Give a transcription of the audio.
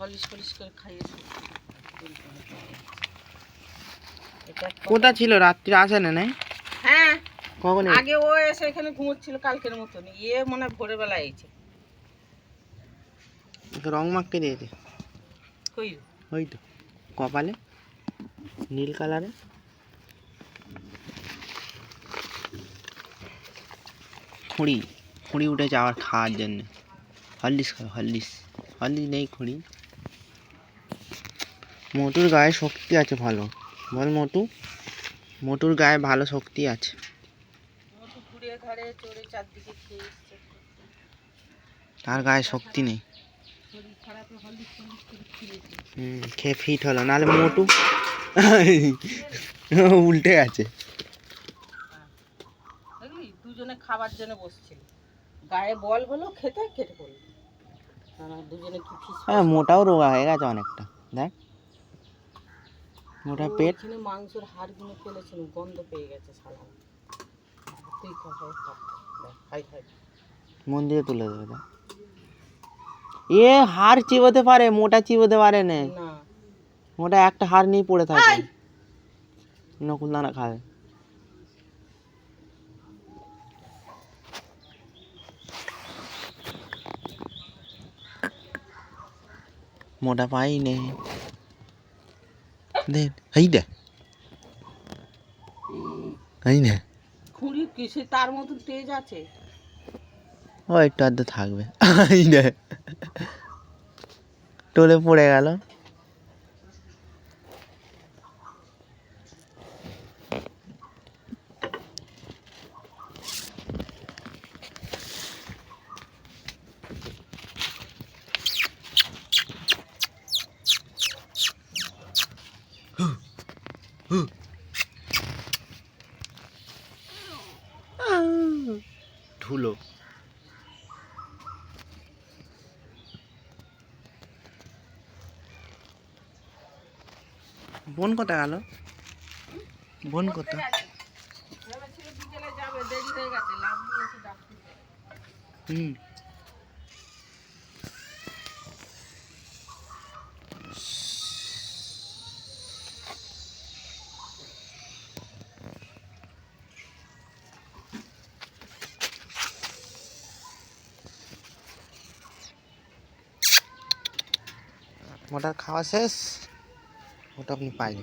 ফলিস করে খাইয়েছি। কোথা ছিল? রাত্রি আসে না নাই? হ্যাঁ। কখন আগে ও এসে এখানে ঘুমোচ্ছিল কালকের মতন ইয়ে মনে হয় ভোরবেলা এসেছে ওকে রং মাখকে দিয়েছে। কই? ওই তো কপালে নীল কালারে। খুঁড়ি খুঁড়ি উঠেছে আবার খাওয়ার জন্য। হরলিস খাবে হরলিস হরলিস নেই খুঁড়ি। মোটুর গায়ে শক্তি আছে ভালো। বল মোটু। মোটুর গায়ে ভালো শক্তি আছে। তার গায়ে শক্তি নেই। হুম খেয়ে ফিট হলো। নাহলে মোটু উল্টে আছে দুজনে খাবার জন্য বসছিল। গায়ে বল হলো খেতে খেতে পড়ল দুজনে কি হ্যাঁ মোটাও রোগা হয়ে গেছে অনেকটা। দেখ। মোটা পেট ওখানে মাংসের হাড়গুলো ফেলেছিল গন্ধ পেয়ে গেছে শালা তুই খা খাই খা দেখ, খাই খাই মন দিয়ে তুলে দেবে দেখ এ হাড় চিবোতে পারে মোটা চিবোতে পারে না না মোটা একটা হাড় নিয়ে পড়ে থাকে নকুল দানা খাবে মোটা পাই নে দে হাইডা এই না। খুঁড়ি কিসে তার মতন তেজ আছে? ও একটু আধটু থাকবে। হাই না। টোলে পড়ে গেল। ধুলো। বোন কোথায় গেল? বোন ডাকতে হুম। ওটা খাওয়া শেষ ওটা আপনি পাইলে